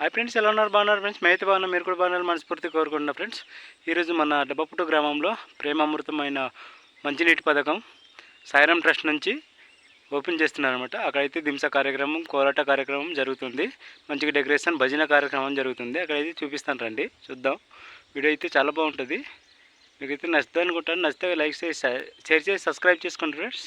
Hi friends ఎలా ఉన్నారు? బాగున్నారు ఫ్రెండ్స్ మైతే బాగున్నారు మీరు కూడా బాగున్నారు. మనస్ఫూర్తి కోరుకుంటున్నా ఫ్రెండ్స్ ఈరోజు మన డబ్బపుట్టు గ్రామంలో ప్రేమామృతమైన మంచినీటి పథకం సాయిరామ్ ట్రస్ట్ నుంచి ఓపెన్ చేస్తున్నారు అనమాట అక్కడైతే దింస కార్యక్రమం కోలాట కార్యక్రమం జరుగుతుంది. మంచిగా డెకరేషన్ భజన కార్యక్రమం జరుగుతుంది. అక్కడైతే చూపిస్తాను రండి. చూద్దాం. వీడియో అయితే చాలా బాగుంటుంది. మీకైతే నచ్చుతుంది అనుకుంటాను. నచ్చితే లైక్ చేసి షేర్ చేసి సబ్స్క్రైబ్ చేసుకోండి ఫ్రెండ్స్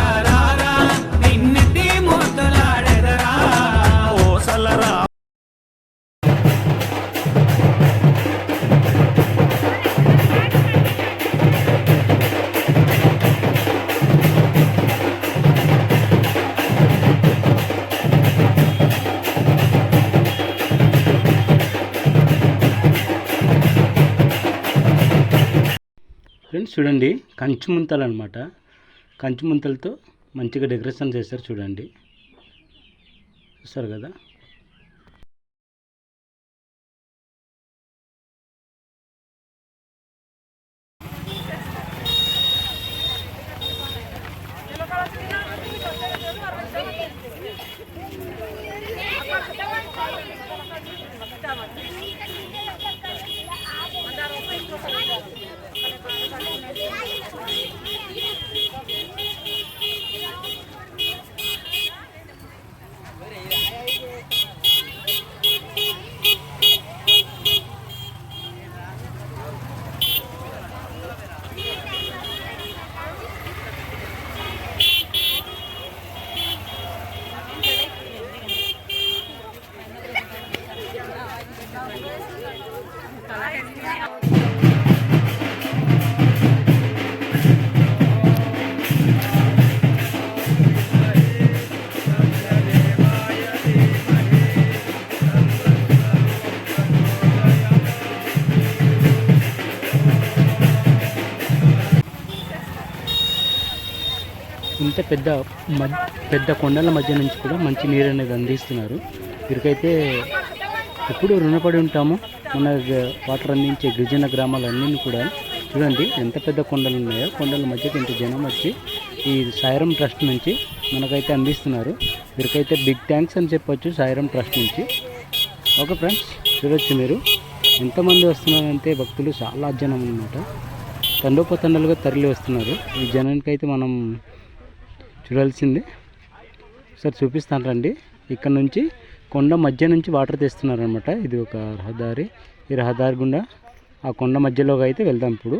ఫ్రెండ్స్ చూడండి కంచు ముంతలు అనమాట కంచు ముంతలతో మంచిగా డెకరేషన్ చేశారు చూడండి. చూస్తారు కదా? ఇంత పెద్ద మధ్య పెద్ద కొండల మధ్య నుంచి కూడా మంచి నీరు అనేది అందిస్తున్నారు వీరికైతే ఎప్పుడు రుణపడి ఉంటాము మన వాటర్ అందించే గిరిజన గ్రామాలన్నీ కూడా చూడండి ఎంత పెద్ద కొండలు ఉన్నాయో కొండల మధ్యకి ఇంత జనం వచ్చి ఈ సాయిరం ట్రస్ట్ నుంచి మనకైతే అందిస్తున్నారు. వీరికైతే బిగ్ థ్యాంక్స్ అని చెప్పొచ్చు సాయిరం ట్రస్ట్ నుంచి. ఓకే ఫ్రెండ్స్ చూడొచ్చు మీరు. ఎంతమంది వస్తున్నారంటే భక్తులు చాలా జనం అనమాట తండోపతండలుగా తరలి వస్తున్నారు. ఈ జనానికి అయితే మనం చూడాల్సిందే. సార్ చూపిస్తాను రండి. ఇక్కడ నుంచి కొండ మధ్య నుంచి వాటర్ తెస్తున్నారు అనమాట ఇది ఒక రహదారి. ఈ రహదారి గుండా ఆ కొండ మధ్యలోకి అయితే వెళ్దాం ఇప్పుడు.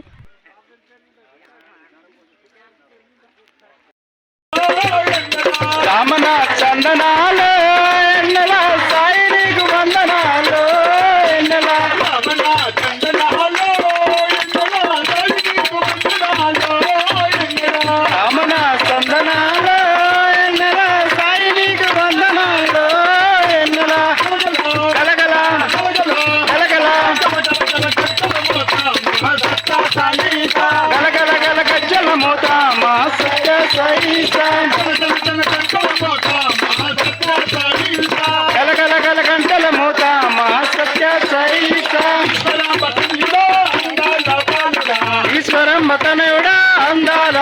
మతనుడా అందాల